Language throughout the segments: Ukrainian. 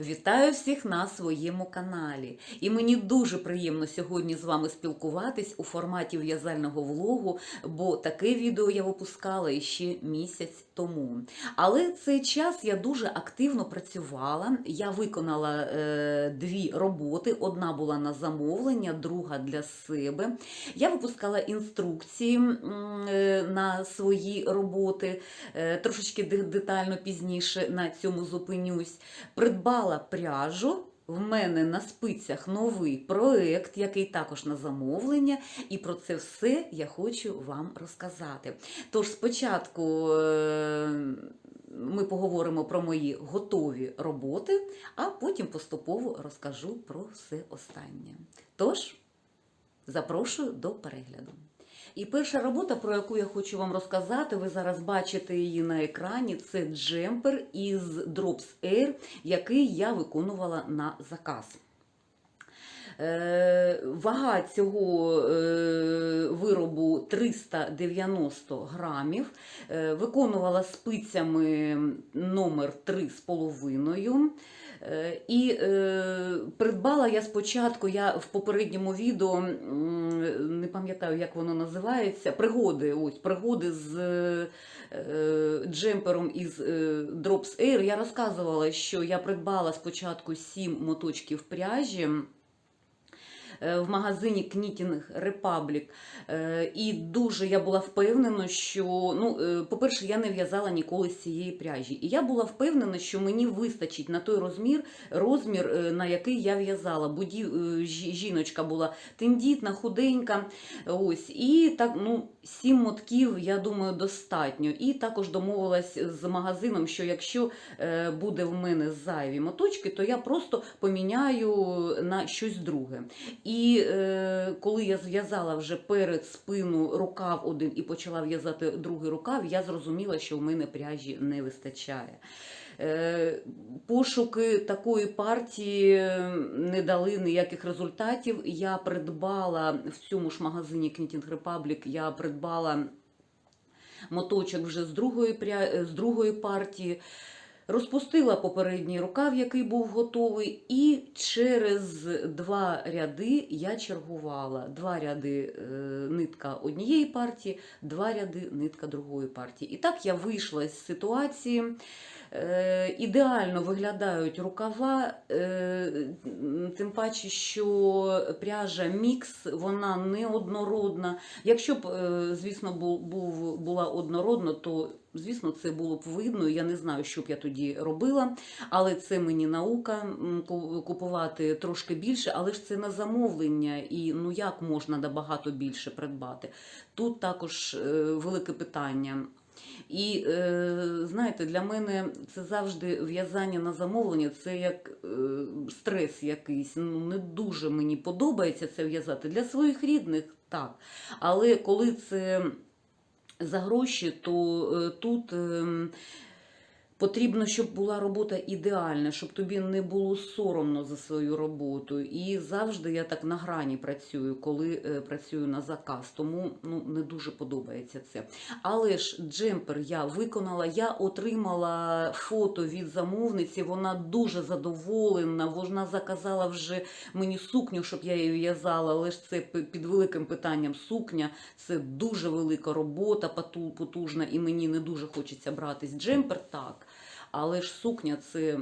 Вітаю всіх на своєму каналі. І мені дуже приємно сьогодні з вами спілкуватись у форматі в'язального влогу, бо таке відео я випускала ще місяць тому. Але цей час я дуже активно працювала. Я виконала е, дві роботи: одна була на замовлення, друга для себе. Я випускала інструкції е, на свої роботи, е, трошечки детально пізніше на цьому зупинюсь. Придбала пряжу. В мене на спицях новий проект, який також на замовлення, і про це все я хочу вам розказати. Тож спочатку е, ми поговоримо про мої готові роботи, а потім поступово розкажу про все останнє. Тож, запрошую до перегляду. І перша робота, про яку я хочу вам розказати, ви зараз бачите її на екрані. Це джемпер із Drops Air, який я виконувала на заказ. Е, Вага цього е, виробу 390 грамів. Е, Виконувала спицями номер 3,5. Е, І е, придбала я спочатку, я в попередньому відео не пам'ятаю, як воно називається. Пригоди. Ось пригоди з джемпером із Drops Air. Я розказувала, що я придбала спочатку 7 моточків пряжі. Е, В магазині Republic. Е, І дуже я була впевнена, що, ну, е, по-перше, я не в'язала ніколи з цієї пряжі. І я була впевнена, що мені вистачить на той розмір, розмір, е, на який я в'язала. Е, жіночка була тендітна, худенька. Ось. І так, ну, сім мотків, я думаю, достатньо. І також домовилась з магазином, що якщо буде в мене зайві моточки, то я просто поміняю на щось друге. І е, коли я зв'язала вже перед спину рукав один і почала в'язати другий рукав, я зрозуміла, що в мене пряжі не вистачає. Е, Пошуки такої партії не дали ніяких результатів. Я придбала в цьому ж магазині Knitting Republic, я придбала моточок вже з другої, з другої партії. Розпустила попередній рукав, який був готовий, і через два ряди я чергувала. Два ряди е, нитка однієї партії, два ряди нитка другої партії. І так я вийшла з ситуації. Е, ідеально виглядають рукава, е, тим паче, що пряжа мікс, вона неоднородна. Якщо б, е, звісно, був, була однородна, то звісно це було б видно. Я не знаю, що б я тоді робила, але це мені наука купувати трошки більше, але ж це на замовлення, і ну як можна набагато більше придбати. Тут також велике питання. І е, знаєте, для мене це завжди в'язання на замовлення, це як е, стрес якийсь. Ну, не дуже мені подобається це в'язати. Для своїх рідних так. Але коли це за гроші, то е, тут. Потрібно, щоб була робота ідеальна, щоб тобі не було соромно за свою роботу. І завжди я так на грані працюю, коли е, працюю на заказ. Тому ну, не дуже подобається це. Але ж джемпер я виконала, я отримала фото від замовниці. Вона дуже задоволена. Вона заказала вже мені сукню, щоб я її в'язала. Але ж це під великим питанням сукня. Це дуже велика робота, поту- потужна, і мені не дуже хочеться братись. Джемпер так. Але ж сукня це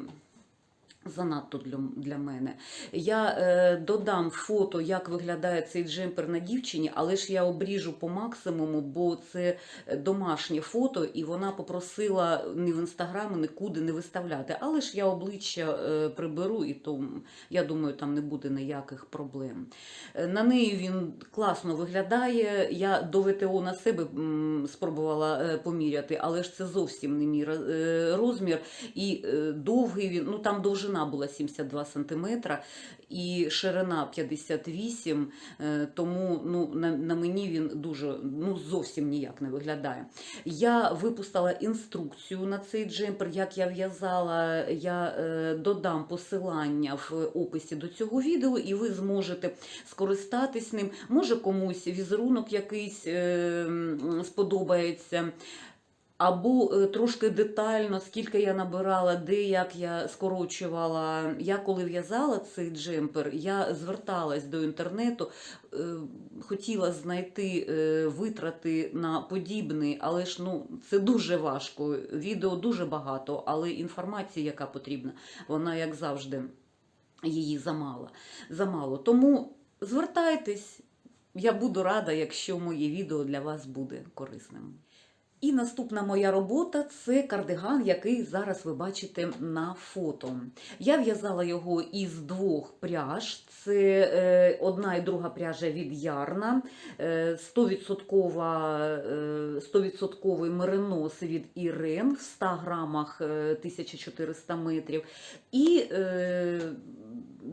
занадто для, для мене. Я е, додам фото, як виглядає цей джемпер на дівчині, але ж я обріжу по максимуму, бо це домашнє фото, і вона попросила ні в інстаграм, нікуди не виставляти. Але ж я обличчя е, приберу, і то я думаю, там не буде ніяких проблем. Е, На неї він класно виглядає. Я до ВТО на себе спробувала е, поміряти, але ж це зовсім не мій е, розмір. І довгий він, ну там довжина була 72 см і ширина 58, е, тому ну, на, на мені він дуже ну, зовсім ніяк не виглядає. Я випустила інструкцію на цей джемпер, як я в'язала. Я е, додам посилання в описі до цього відео, і ви зможете скористатись ним. Може комусь візерунок якийсь е, сподобається. Або е, трошки детально, скільки я набирала, де як я скорочувала. Я коли в'язала цей джемпер, я зверталась до інтернету, е, хотіла знайти е, витрати на подібний, але ж ну це дуже важко. Відео дуже багато, але інформація, яка потрібна, вона як завжди її замало. замало. Тому звертайтесь. Я буду рада, якщо моє відео для вас буде корисним. І наступна моя робота це кардиган, який зараз ви бачите на фото. Я в'язала його із двох пряж. Це е, одна і друга пряжа від Ярна, е, 100%, е, 100% меринос від Ірен в 100 грамах е, 1400 метрів. І е,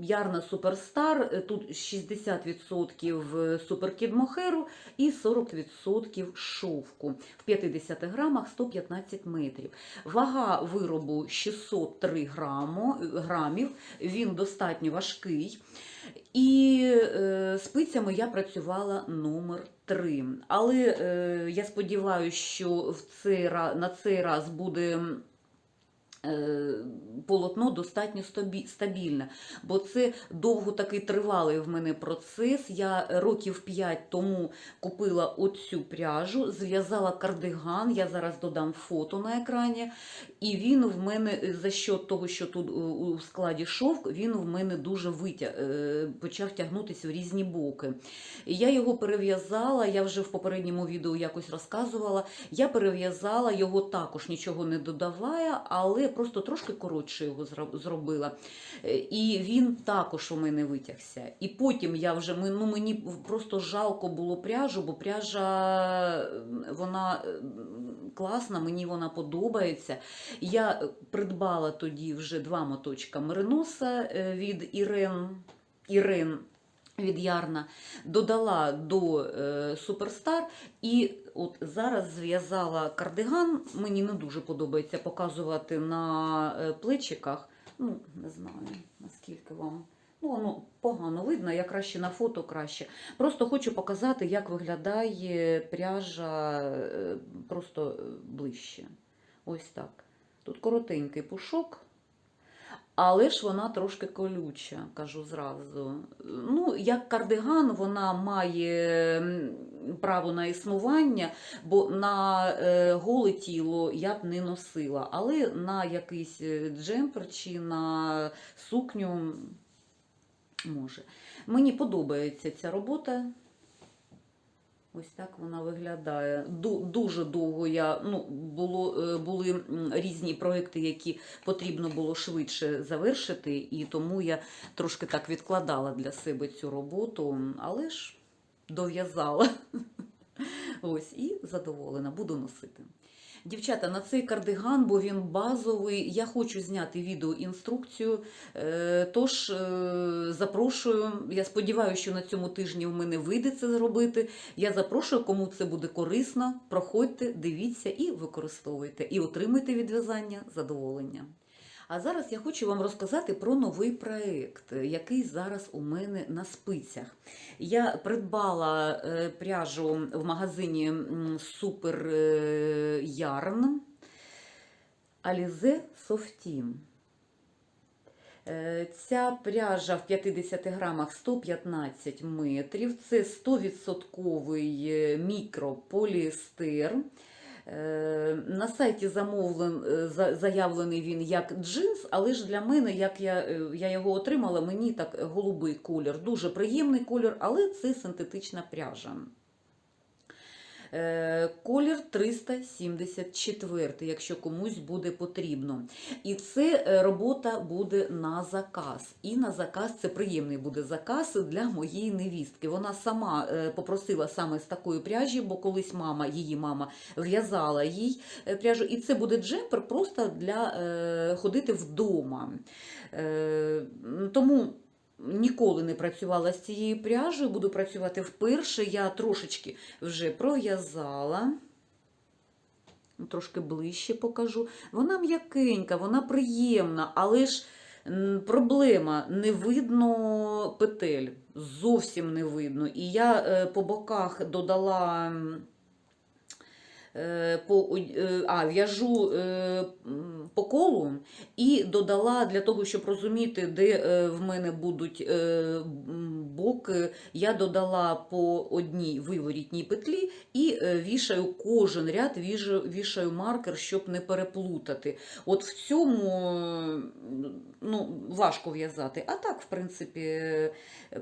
Ярна Суперстар, е, тут 60% суперкід мохеру і 40% шовку. В 50 грамах 115 метрів. Вага виробу 603 грамо, грамів, він достатньо важкий. І е, спицями я працювала номер 3. Але е, я сподіваюся, що в цей, на цей раз буде е, полотно достатньо стабільне, бо це довго такий тривалий в мене процес. Я років 5 тому купила оцю пряжу, зв'язала кардиган, я зараз додам фото на екрані, і він в мене е, за счет того, що тут е, у складі шовк, він в мене дуже витяг, е, почав тягнутися в різні боки. Я його перев'язала, я вже в попередньому відео якось розказувала. Я перев'язала його також, нічого не додавая, але просто трошки коротше його зробила. Е, І він також у мене витягся. І потім я вже ну, мені просто жалко було пряжу, бо пряжа вона класна, мені вона подобається. Я придбала тоді вже два моточка мериноса е, від Ірен. Ірен від Ярна додала до е, Суперстар, і от зараз зв'язала кардиган. Мені не дуже подобається показувати на е, плечиках. Ну, не знаю, наскільки вам. Ну, воно погано видно, я краще на фото краще. Просто хочу показати, як виглядає пряжа е, просто е, ближче. Ось так. Тут коротенький пушок. Але ж вона трошки колюча, кажу зразу. Ну, як кардиган, вона має право на існування, бо на е, голе тіло я б не носила, але на якийсь е, джемпер чи на сукню може. Мені подобається ця робота. Ось так вона виглядає. Дуже довго я ну, було, е, були різні проекти, які потрібно було швидше завершити, і тому я трошки так відкладала для себе цю роботу, але ж дов'язала. Ось і задоволена, буду носити. Дівчата, на цей кардиган, бо він базовий. Я хочу зняти відеоінструкцію. Е, Тож е, запрошую. Я сподіваюся, що на цьому тижні в мене вийде це зробити. Я запрошую, кому це буде корисно. Проходьте, дивіться і використовуйте, і отримайте від в'язання задоволення. А зараз я хочу вам розказати про новий проект, який зараз у мене на спицях. Я придбала е, пряжу в магазині Супер е, Ярн Alize Softin. Е, Ця пряжа в 50 грамах 115 метрів. Це 100% е, мікрополіестер. Е, На сайті замовлен, е, заявлений він як джинс, але ж для мене, як я, е, я його отримала, мені так голубий колір. Дуже приємний колір, але це синтетична пряжа. Е, Колір 374, якщо комусь буде потрібно. І це е, робота буде на заказ. І на заказ це приємний буде заказ для моєї невістки. Вона сама е, попросила саме з такої пряжі, бо колись мама, її мама в'язала їй пряжу. І це буде джемпер просто для ходити вдома. Тому ніколи не працювала з цією пряжею, буду працювати вперше. Я трошечки вже пров'язала. Трошки ближче покажу. Вона м'якенька, вона приємна, але ж проблема не видно петель. Зовсім не видно. І я е, по боках додала по, е, а, в'яжу е, по колу і додала для того, щоб розуміти, де е, в мене будуть е, боки, я додала по одній виворітній петлі і е, вішаю кожен ряд, вішаю маркер, щоб не переплутати. От в цьому е, ну, важко в'язати. А так, в принципі, е,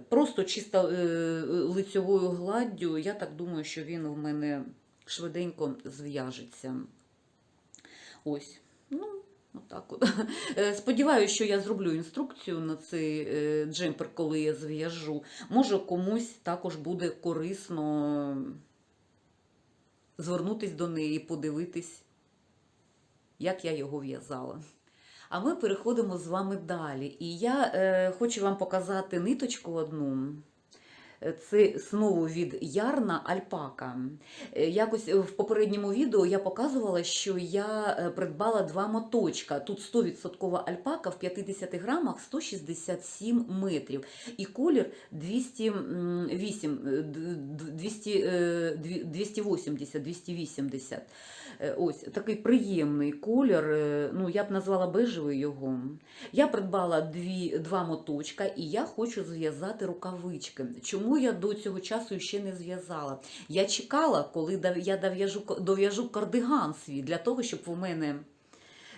просто чисто е, лицьовою гладдю, я так думаю, що він в мене швиденько зв'яжеться. Ось. Ну, отак от. Е, Сподіваюся, що я зроблю інструкцію на цей е, джемпер, коли я зв'яжу. Може, комусь також буде корисно звернутись до неї, подивитись, як я його в'язала. А ми переходимо з вами далі. І я е, хочу вам показати ниточку одну. Е, Це знову від Ярна Альпака. Е, Якось в попередньому відео я показувала, що я е, придбала два моточка. Тут 100% альпака в 50 грамах 167 метрів. І колір 208, е, д- д- 200, е, 280, 280. Е, Ось такий приємний колір. е, Ну, я б назвала бежевий його. Я придбала дві, два моточка і я хочу зв'язати рукавички. Чому я до цього часу ще не зв'язала? Я чекала, коли я дов'яжу, дов'яжу кардиган свій для того, щоб у мене.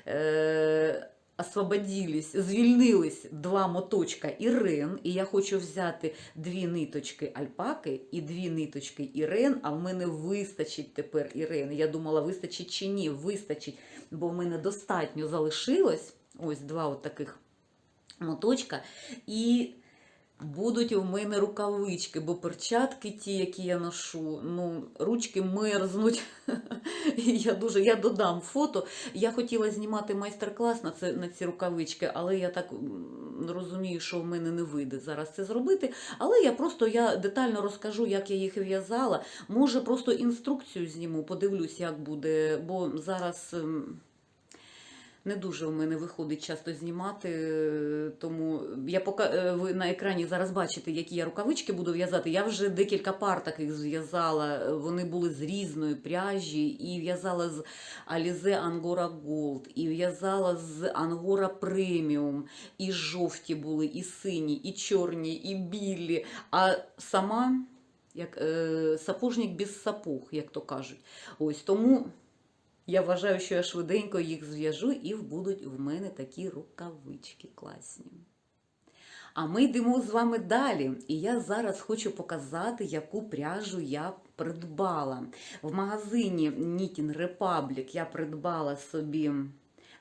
Е- освободились, звільнились два моточка Ірен, і я хочу взяти дві ниточки альпаки і дві ниточки Ірен, а в мене вистачить тепер Ірен. Я думала, вистачить чи ні, вистачить, бо в мене достатньо залишилось. Ось два от таких моточка. І будуть у мене рукавички, бо перчатки ті, які я ношу, ну, ручки мерзнуть. Я дуже я додам фото. Я хотіла знімати майстер-клас на це на ці рукавички, але я так розумію, що в мене не вийде зараз це зробити. Але я просто я детально розкажу, як я їх в'язала. Може, просто інструкцію зніму, подивлюсь, як буде, бо зараз. Не дуже у мене виходить часто знімати, тому я пока е, ви на екрані зараз бачите, які я рукавички буду в'язати. Я вже декілька пар таких зв'язала. Вони були з різної пряжі, і в'язала з Alize Angora Gold, і в'язала з Angora Premium, і жовті були, і сині, і чорні, і білі. А сама як е, сапожник без сапог, як то кажуть. Ось тому. Я вважаю, що я швиденько їх зв'яжу і будуть в мене такі рукавички класні. А ми йдемо з вами далі. І я зараз хочу показати, яку пряжу я придбала. В магазині Knitting Republic я придбала собі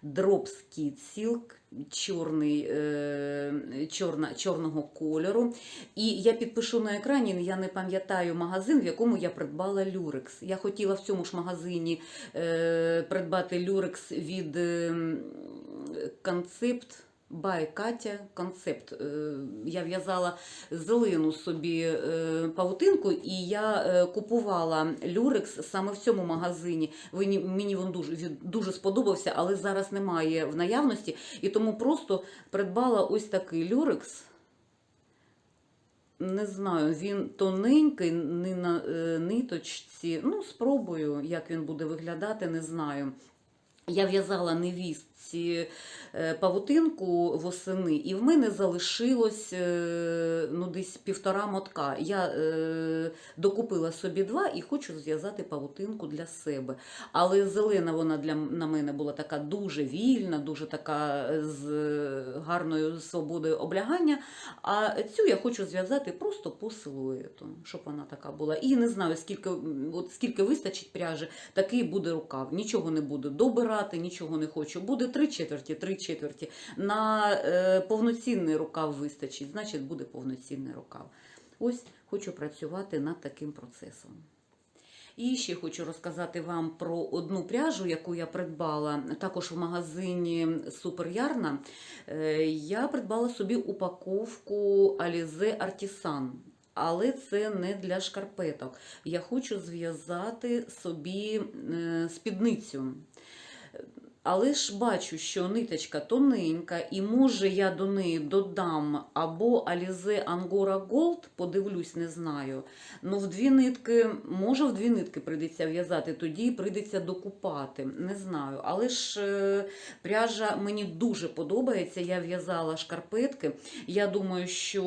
Drops Kid Silk чорний, е, чорна, чорного кольору. І я підпишу на екрані, я не пам'ятаю магазин, в якому я придбала люрекс. Я хотіла в цьому ж магазині е, придбати люрекс від е, концепт. Бай Катя концепт. Е, Я в'язала зелену собі е, павутинку, і я е, купувала люрекс саме в цьому магазині. Мені він дуже, дуже сподобався, але зараз немає в наявності. І тому просто придбала ось такий люрекс. Не знаю, він тоненький, не на ниточці. Ну, спробую, як він буде виглядати, не знаю. Я в'язала невістці е, павутинку восени, і в мене залишилось е, ну, десь півтора мотка. Я е, докупила собі два і хочу зв'язати павутинку для себе. Але зелена вона для на мене була така дуже вільна, дуже така з е, гарною свободою облягання. А цю я хочу зв'язати просто по силуету, щоб вона така була. І не знаю, скільки, от скільки вистачить пряжі, такий буде рукав. Нічого не буду добирати, нічого не хочу. Буде три четверті, три четверті. На е, повноцінний рукав вистачить, значить буде повноцінний рукав. Ось хочу працювати над таким процесом. І ще хочу розказати вам про одну пряжу, яку я придбала також в магазині Супер Ярна. Е, Я придбала собі упаковку Alize Artisan. Але це не для шкарпеток. Я хочу зв'язати собі е, спідницю. Але ж бачу, що ниточка тоненька, і може я до неї додам або Alize Angora Gold, подивлюсь, не знаю. Ну, в дві нитки, може, в дві нитки прийдеться в'язати, тоді прийдеться докупати. Не знаю. Але ж е, пряжа мені дуже подобається. Я в'язала шкарпетки. Я думаю, що.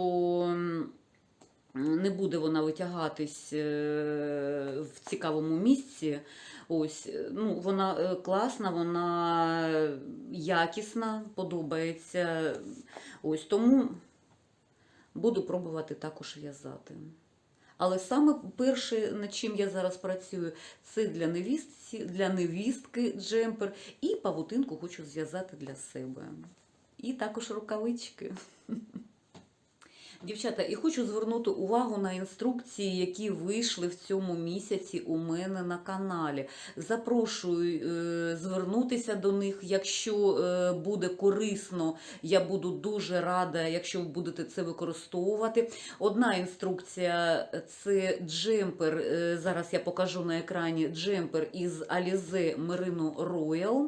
Не буде вона витягатись е, в цікавому місці. Ось, е, ну, вона е, класна, вона якісна, подобається. Ось тому буду пробувати також в'язати. Але саме перше, над чим я зараз працюю, це для невістці, для невістки джемпер, і павутинку хочу зв'язати для себе. І також рукавички. Дівчата, і хочу звернути увагу на інструкції, які вийшли в цьому місяці у мене на каналі. Запрошую е, звернутися до них. Якщо е, буде корисно, я буду дуже рада, якщо ви будете це використовувати. Одна інструкція це джемпер. е, Зараз я покажу на екрані джемпер із Alize Merino Royal.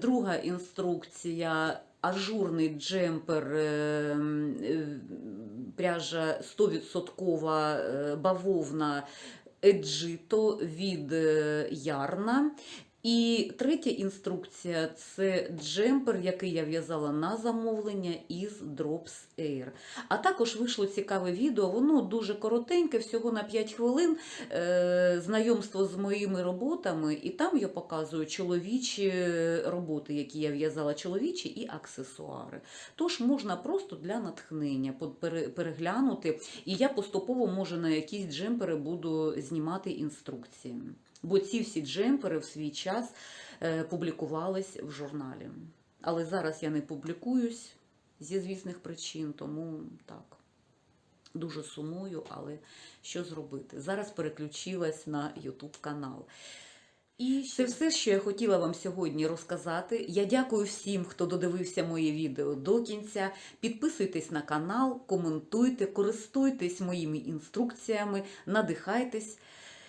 Друга інструкція ажурний джемпер, е, е, пряжа 100% е, бавовна Еджито від е, Ярна. І третя інструкція це джемпер, який я в'язала на замовлення із Drops Air. А також вийшло цікаве відео, воно дуже коротеньке, всього на 5 хвилин. Е, знайомство з моїми роботами, і там я показую чоловічі роботи, які я в'язала чоловічі, і аксесуари. Тож можна просто для натхнення переглянути, і я поступово, може, на якісь джемпери буду знімати інструкції. Бо ці всі джемпери в свій час е, публікувались в журналі. Але зараз я не публікуюсь зі звісних причин, тому так. Дуже сумую, але що зробити? Зараз переключилась на YouTube канал. І це все, що я хотіла вам сьогодні розказати. Я дякую всім, хто додивився моє відео до кінця. Підписуйтесь на канал, коментуйте, користуйтесь моїми інструкціями, надихайтесь.